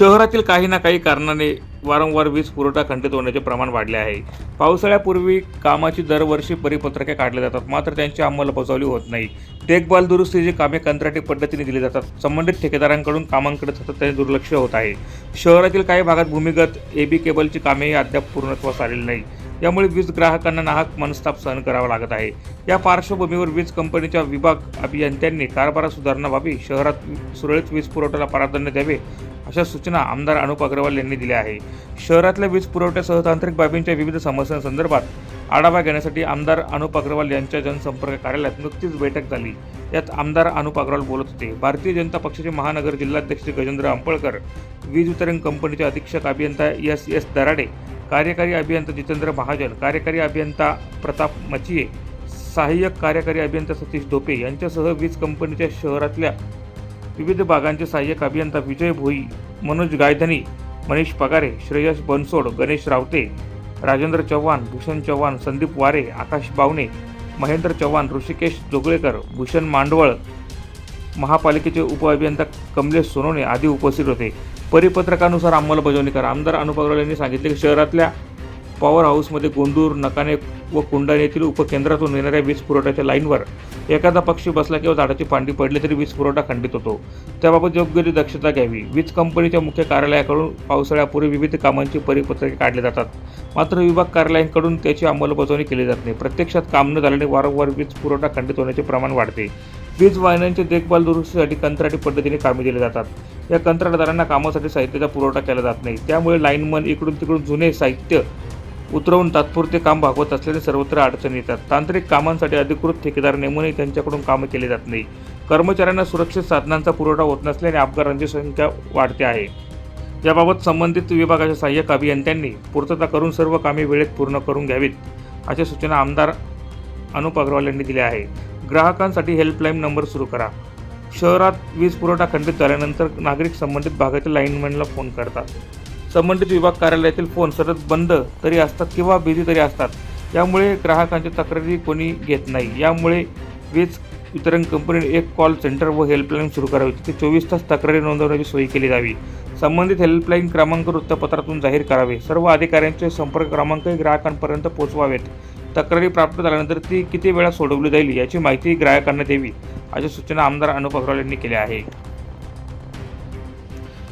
शहरातील काही ना काही कारणाने वारंवार वीज पुरवठा खंडित होण्याचे प्रमाण वाढले आहे. पावसाळ्यापूर्वी कामाची दरवर्षी परिपत्रके काढली जातात मात्र त्यांची अंमलबजावणी होत नाही. देखभाल दुरुस्तीची कामे कंत्राटी पद्धतीने दिली जातात संबंधित ठेकेदारांकडून कामांकडे सातत्याने दुर्लक्ष होत आहे. शहरातील काही भागात भूमिगत एबी केबलची कामेही अद्याप पूर्णत्वास आलेली नाही. यामुळे वीज ग्राहकांना नाहक मनस्ताप सहन करावा लागत आहे. या पार्श्वभूमीवर वीज कंपनीच्या विभाग अभियंत्यांनी कारभारात सुधारणा व्हावी शहरात सुरळीत वीज पुरवठ्याला प्राधान्य द्यावे अशा सूचना आमदार अनुप अग्रवाल यांनी दिल्या आहे. शहरातल्या वीज पुरवठ्यासह तांत्रिक बाबींच्या विविध समस्यांसंदर्भात आढावा घेण्यासाठी आमदार अनुप अग्रवाल यांच्या जनसंपर्क कार्यालयात नुकतीच बैठक झाली. यात आमदार अनुप अग्रवाल बोलत होते. भारतीय जनता पक्षाचे महानगर जिल्हाध्यक्ष गजेंद्र आंपळकर वीज वितरण कंपनीचे अधीक्षक अभियंता एस एस दराडे कार्यकारी अभियंता जितेंद्र महाजन कार्यकारी अभियंता प्रताप मचिये सहाय्यक कार्यकारी अभियंता सतीश धोपे यांच्यासह वीज कंपनीच्या शहरातल्या विविध भागांचे सहाय्यक अभियंता विजय भोई मनोज गायधनी मनीष पगारे श्रेयस बनसोड गणेश रावते राजेंद्र चव्हाण भूषण चव्हाण संदीप वारे आकाश बावणे महेंद्र चव्हाण ऋषिकेश जोगळेकर भूषण मांडवळ महापालिकेचे उपअभियंता कमलेश सोनवणे आदी उपस्थित होते. परिपत्रकानुसार अंमलबजावणी करा. आमदार अनुप यांनी सांगितले की शहरातल्या पॉवर हाऊसमध्ये गोंदूर नकाने व कुंडाणे येथील उपकेंद्रातून येणाऱ्या वीज पुरवठ्याच्या लाईनवर एखादा पक्षी बसला किंवा झाडाची पांडी पडली तरी वीज पुरवठा खंडित होतो. त्याबाबत योग्य ती दक्षता घ्यावी. वीज कंपनीच्या मुख्य कार्यालयाकडून पावसाळ्यापूर्वी विविध कामांची परिपत्रके काढली जातात. मात्र विभाग कार्यालयांकडून त्याची अंमलबजावणी केली जात नाही. प्रत्यक्षात काम न झाल्याने वारंवार वीज पुरवठा खंडित होण्याचे प्रमाण वाढते. वीज वाहिन्यांची देखभाल दुरुस्तीसाठी कंत्राटी पद्धतीने कामे दिली जातात. या कंत्राटदारांना कामासाठी साहित्याचा पुरवठा केला जात नाही. त्यामुळे लाईनमन इकडून तिकडून जुने साहित्य उतरवून तात्पुरते काम भागवत असल्याने सर्वत्र अडचणी येतात. तांत्रिक कामांसाठी अधिकृत ठेकेदार नेमूनही त्यांच्याकडून कामं केली जात नाही. कर्मचाऱ्यांना सुरक्षित साधनांचा पुरवठा होत नसल्याने अपघातांची संख्या वाढते आहे. याबाबत संबंधित विभागाच्या सहाय्यक अभियंत्यांनी पूर्तता करून सर्व कामे वेळेत पूर्ण करून घ्यावीत अशा सूचना आमदार अनुप अग्रवाल यांनी दिल्या आहे. ग्राहकांसाठी हेल्पलाईन नंबर सुरू करा. शहरात वीज पुरवठा खंडित झाल्यानंतर नागरिक संबंधित भागाच्या लाईनमॅनला फोन करतात. संबंधित विभाग कार्यालयातील फोन सतत बंद तरी असतात किंवा बिझी तरी असतात. यामुळे ग्राहकांच्या तक्रारी कोणी घेत नाही. यामुळे वीज वितरण कंपनीने एक कॉल सेंटर व हेल्पलाईन सुरू करावी. तिथे चोवीस तास तक्रारी नोंदवण्याची सोय केली जावी. संबंधित हेल्पलाईन क्रमांक वृत्तपत्रातून जाहीर करावे. सर्व अधिकाऱ्यांचे संपर्क क्रमांकही ग्राहकांपर्यंत पोहोचवावेत. तक्रारी प्राप्त झाल्यानंतर ती किती वेळा सोडवली जाईल याची माहिती ग्राहकांना द्यावी अशा सूचना आमदार अनुप अग्रवाल यांनी केल्या आहे